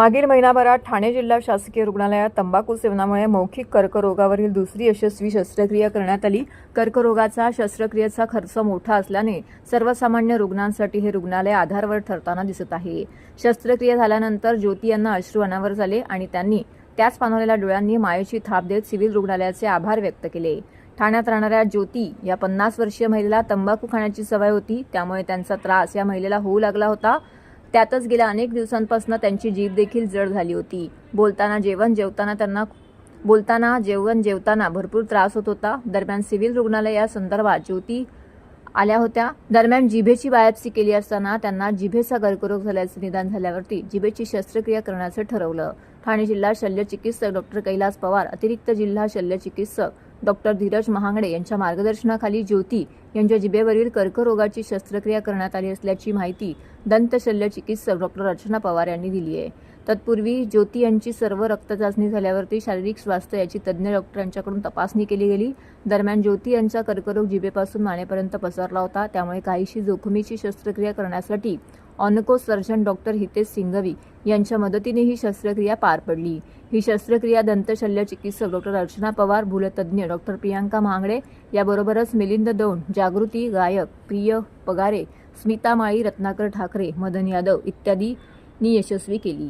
मागील महिनाभरात ठाणे जिल्हा शासकीय रुग्णालयात तंबाखू सेवनामुळे मौखिक कर्करोगावरील दुसरी यशस्वी शस्त्रक्रिया करण्यात आली. कर्करोगाचा शस्त्रक्रियेचा खर्च मोठा असल्याने सर्वसामान्य रुग्णांसाठी हे रुग्णालय आधारवर ठरताना दिसत आहे. शस्त्रक्रिया झाल्यानंतर ज्योती यांना अश्रू अनावर झाले आणि त्यांनी त्याच पाणवलेल्या डोळ्यांनी मायेची थाप देत सिव्हिल रुग्णालयाचे आभार व्यक्त केले. ठाण्यात राहणाऱ्या ज्योती या पन्नास वर्षीय महिलेला तंबाखू खाण्याची सवय होती त्यामुळे त्यांचा त्रास या महिलेला होऊ लागला होता. त्यातच गेल्या अनेक दिवसांपासून त्यांची जीभ देखील जड झाली होती. बोलताना जेवण जेवताना त्यांना बोलताना जेवण जेवताना भरपूर त्रास होत होता. दरम्यान सिव्हिल रुग्णालय या संदर्भात ज्योती आल्या होत्या. दरम्यान जिभेची बायोप्सी केली असताना त्यांना जिभेचा कर्करोग झाल्याचं निदान झाल्यावरती जिभेची शस्त्रक्रिया करण्याचं ठरवलं. ठाणे जिल्हा शल्य चिकित्सक डॉक्टर कैलास पवार अतिरिक्त जिल्हा शल्य चिकित्सक डॉक्टर धीरज महांगडे यांच्या मार्गदर्शनाखाली ज्योती यांच्या जिभेवरील कर्करोगाची शस्त्रक्रिया करण्यात आली असल्याची माहिती दंतशल्य चिकित्सक डॉक्टर अर्चना पवार यांनी दिली आहे. तत्पूर्वी ज्योती यांची सर्व रक्त चाचणी झाल्यावरती शारीरिक स्वास्थ्य याची तज्ज्ञ डॉक्टरांच्याकडून तपासणी केली गेली. दरम्यान ज्योती यांचा कर्करोग जिभेपासून मानेपर्यंत पसरला होता. त्यामुळे काहीशी जोखमीची शस्त्रक्रिया करण्यासाठी onco surgeon doctor Hitesh Singhvi यांच्या मदतीने ही शस्त्रक्रिया पार पडली. ही शस्त्रक्रिया दंतशल्य चिकित्सक डॉक्टर अर्चना पवार भूलतज्ञ डॉक्टर प्रियांका महांगडे याबरोबरच मिलिंद दौंड जागृती गायक प्रिय पगारे स्मिता माळी रत्नाकर ठाकरे मदन यादव इत्यादी इत्यादींनी यशस्वी केली.